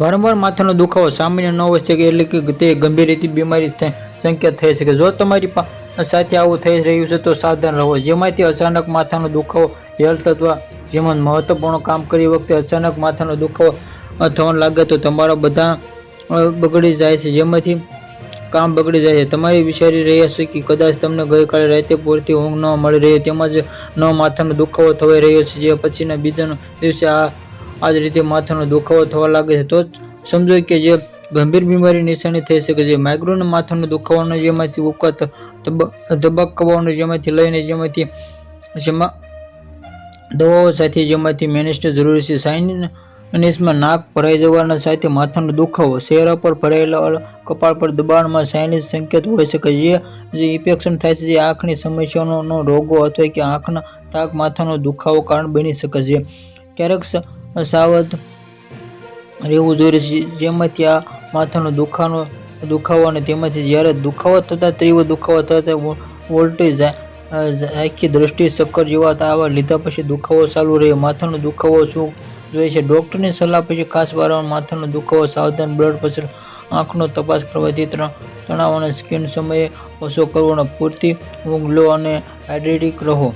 વારંવાર માથાનો દુખાવો સામાન્ય ન હોય શકે એટલે કે તે ગંભીર રીતે બીમારી સંકેત થઈ શકે. જો તમારી સાથે આવું થઈ રહ્યું છે, તો સાવધાન રહો. જેમાંથી અચાનક માથાનો દુખાવો હેલ્થ અથવા જેમાં મહત્વપૂર્ણ કામ કરી વખતે અચાનક માથાનો દુખાવો થવા લાગે, તો તમારા બધા બગડી જાય છે. જેમાંથી કામ બગડી જાય છે. તમારી વિચારી રહ્યા છો કે કદાચ તમને ગઈકાલે રાતે પૂરતી ઊંઘ ન મળી રહી, તેમજ ન માથાનો દુખાવો થવાઈ રહ્યો છે. જે પછીના બીજા દિવસે આ આ જ રીતે માથાનો દુખાવો થવા લાગે છે. તો સમજો કે જે ગંભીર બીમારી નિશાની થઈ શકે છે. માઇગ્રેન માથાનો દુખાવાનો જેમાંથી ઉકત ધબકવાનો જેમાંથી લઈને જેમાંથી જેમાં દવાઓ સાથે જેમાંથી મેનેસ્ટ જરૂરી છે. સાઇનિસમાં નાક ભરાઈ જવાના સાથે માથાનો દુખાવો, ચહેરા પર ભરાયેલા કપાળ પર દબાણમાં સાઇનિસ સંકેત હોઈ શકે જે જે ઇન્ફેક્શન થાય છે, જે આંખની સમસ્યાનો રોગો અથવા કે આંખના તાક માથાનો દુખાવો કારણ બની શકે છે. ક્યારેક સાવધ રહેવું જોઈએ. છે જેમાંથી આ માથાનો દુખાનો દુખાવો અને તેમાંથી જ્યારે દુખાવો થતાં તીવ્ર દુખાવો થતાં વોલ્ટેજ આખી દ્રષ્ટિ ચક્કર જેવા તાવા લીધા પછી દુખાવો ચાલુ રહે. માથાનો દુખાવો શું જોઈએ છે? ડૉક્ટરની સલાહ પછી ખાસ વારંવાર માથાનો દુખાવો, સાવધાન બ્લડ પ્રેશર, આંખનો તપાસ કરવાથી તણાવ અને સ્કિન સમયે ઓછો કરવો અને પૂરતી ઊંઘ લો અને હાઇડ્રેટિક રહો.